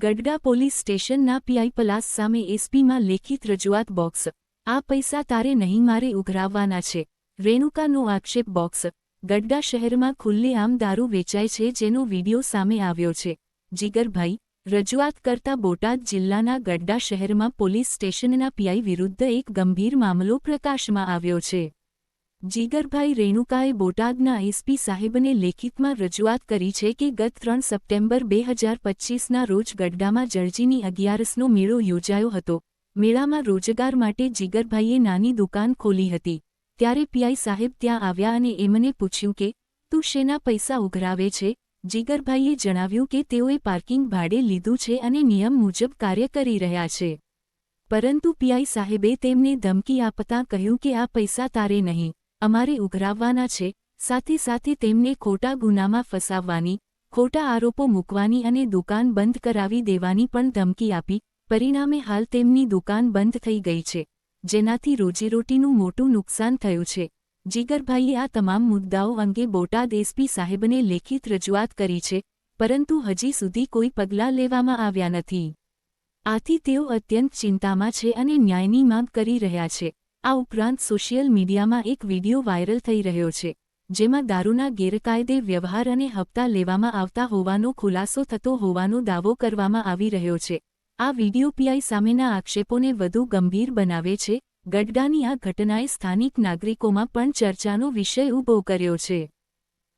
Gadhada police સ્ટેશનના PI Palas સામે એસપીમાં લેખિત રજૂઆત બોક્સ. આ પૈસા તારે નહીં, મારે ઉઘરાવવાના છે. રેણુકાનો આક્ષેપ બોક્સ. ગઢડા શહેરમાં ખુલ્લેઆમ દારૂ વેચાય છે જેનો વીડિયો સામે આવ્યો છે. જીગરભાઈ, રજૂઆત કરતા બોટાદ જિલ્લાના ગઢડા શહેરમાં પોલીસ સ્ટેશનના પીઆઈ વિરુદ્ધ એક ગંભીર મામલો પ્રકાશમાં આવ્યો છે. જીગરભાઈ રેણુકાએ બોટાદના એસપી સાહેબને લેખિતમાં રજૂઆત કરી છે કે ગત ત્રણ સપ્ટેમ્બર બે હજાર પચ્ચીસના રોજ ગઢડામાં જળજીની અગિયારસનો મેળો યોજાયો હતો. મેળામાં રોજગાર માટે જીગરભાઈએ નાની દુકાન ખોલી હતી. ત્યારે પીઆઈ સાહેબ ત્યાં આવ્યા અને એમને પૂછ્યું કે, તું શેના પૈસા ઉઘરાવે છે? જીગરભાઈએ જણાવ્યું કે તેઓએ પાર્કિંગ ભાડે લીધું છે અને નિયમ મુજબ કાર્ય કરી રહ્યા છે. પરંતુ પીઆઈ સાહેબે તેમને ધમકી આપતા કહ્યું કે, આ પૈસા તારે નહીં. અમારે ઉઘરાવવાના છે, સાથે સાથે તેમને ખોટા ગુનામાં ફસાવવાની, ખોટા આરોપો મૂકવાની અને દુકાન બંધ કરાવી દેવાની પણ ધમકી આપી, પરિણામે હાલ તેમની દુકાન બંધ થઈ ગઈ છે, જેનાથી રોજીરોટીનું મોટું નુકસાન થયું છે. જીગરભાઈએ આ તમામ મુદ્દાઓ અંગે બોટાદ એસપી સાહેબને લેખિત રજૂઆત કરી છે, પરંતુ હજી સુધી કોઈ પગલાં લેવામાં આવ્યા નથી. આથી તેઓ અત્યંત ચિંતામાં છે અને ન્યાયની માંગ કરી રહ્યા છે. આ ઉપરાંત સોશિયલ મીડિયામાં એક વિડિયો વાયરલ થઈ રહ્યો છે, જેમાં દારૂના ગેરકાયદે વ્યવહાર અને હપ્તા લેવામાં આવતા હોવાનો ખુલાસો થતો હોવાનો દાવો કરવામાં આવી રહ્યો છે. આ વિડિયો પીઆઈ સામેના આક્ષેપોને વધુ ગંભીર બનાવે છે. ગઢડાની આ ઘટનાએ સ્થાનિક નાગરિકોમાં પણ ચર્ચાનો વિષય ઊભો કર્યો છે.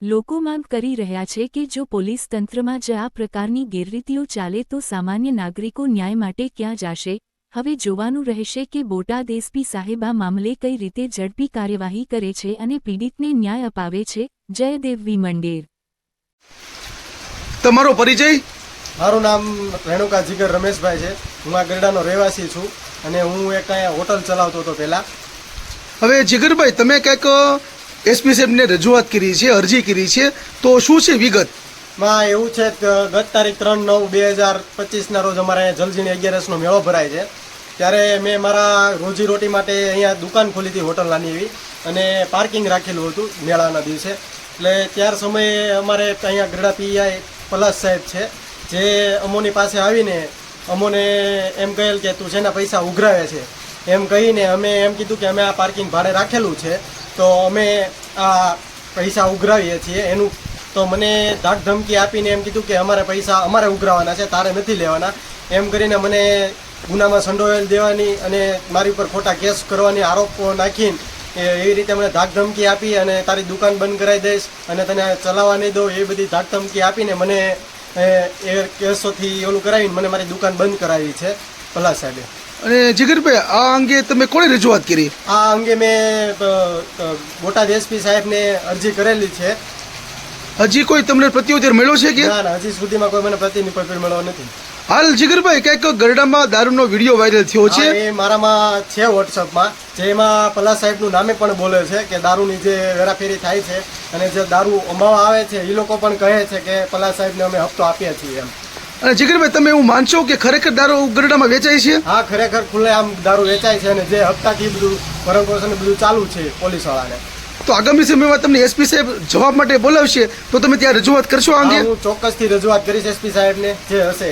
લોકો માંગ કરી રહ્યા છે કે જો પોલીસ તંત્રમાં જ આ પ્રકારની ગેરરીતિઓ ચાલે તો સામાન્ય નાગરિકો ન્યાય માટે ક્યાં જાશે? હવે જોવાનું રહેશે કે બોટાદ એસપી સાહેબ આ મામલે કઈ રીતે ઝડપી કાર્યવાહી કરે છે અને પીડિતને ન્યાય અપાવે છે. જયદેવવી મંડેર. તમારો પરિચય? મારું નામ રેણુકા જીગર રમેશભાઈ છે. હું આ ગરડાનો રહેવાસી છું અને હું એક અહીંયા હોટલ ચલાવતો હતો પહેલાં. હવે જીગરભાઈ તમે કંઈક એસપી સાહેબને રજૂઆત કરી છે અરજી કરી છે તો શું છે વિગત? માં એવું છે કે ગત તારીખ ત્રણ નવ બે હજાર પચીસના રોજ અમારે અહીંયા જલજીની અગિયારસનો મેળો ભરાય છે. ત્યારે મેં મારા રોજીરોટી માટે અહીંયા દુકાન ખોલી હતી હોટલ નાની એવી અને પાર્કિંગ રાખેલું હતું મેળાના દિવસે. એટલે ત્યાર સમયે અમારે અહીંયા ગરડા પીઆઈ પલાસ સાહેબ છે, જે અમોની પાસે આવીને અમોને એમ કહેલ કે તું જેના પૈસા ઉઘરાવે છે એમ કહીને અમે એમ કીધું કે અમે આ પાર્કિંગ ભાડે રાખેલું છે, તો અમે આ પૈસા ઉઘરાવીએ છીએ એનું તો મને ધાક ધમકી આપીને એમ કીધું કે અમારે પૈસા અમારે ઉઘરાવાના છે, તારે નથી લેવાના એમ કરીને મને ગુનામાં સંડોવેલ દેવાની અને મારી ઉપર ખોટા કેસ કરવાની આરોપો નાખીને એ એવી રીતે મને ધમકી આપી અને તારી દુકાન બંધ કરાવી દઈશ અને તને ચલાવવા નહીં દઉં એ બધી ધમકી આપીને મને એ કેસોથી ઓલું કરાવીને મને મારી દુકાન બંધ કરાવી છે ભલા સાહેબે. અને જીગરભાઈ આ અંગે તમે કોણે રજૂઆત કરી? આ અંગે મેં બોટાદ એસપી સાહેબને અરજી કરેલી છે. હજી કોઈ તમને પ્રત્યુત્તર મળ્યો છે કે? ના ના હજી સુધીમાં કોઈ મને પ્રતિનિધિ મળ્યો નથી. હાલ જીગરભાઈ કંઈક ગરડામાં દારૂનો વીડિયો વાયરલ થયો છે. એ મારામાં છે વોટ્સઅપમાં જેમાં પલા સાહેબનું નામે પણ બોલે છે કે દારૂની જે વેરાફેરી થાય છે અને જે દારૂ અમાવા આવે છે એ લોકો પણ કહે છે કે પલા સાહેબને અમે હપ્તો આપીએ છીએ એમ. અને જીગરભાઈ તમે એવું માનશો કે ખરેખર દારૂ ગરડામાં વેચાય છે? હા ખરેખર ખુલ્લે આમ દારૂ વેચાય છે અને જે હપ્તાથી બધું ભરણ પોષણ બધું ચાલુ છે પોલીસવાળાને. તો આગામી સમયમાં તમને એસપી સાહેબ જવાબ માટે બોલાવશે તો તમે ત્યાં રજૂઆત કરશો આ અંગે? હું ચોક્કસથી રજૂઆત કરીશ એસપી સાહેબને જે હશે.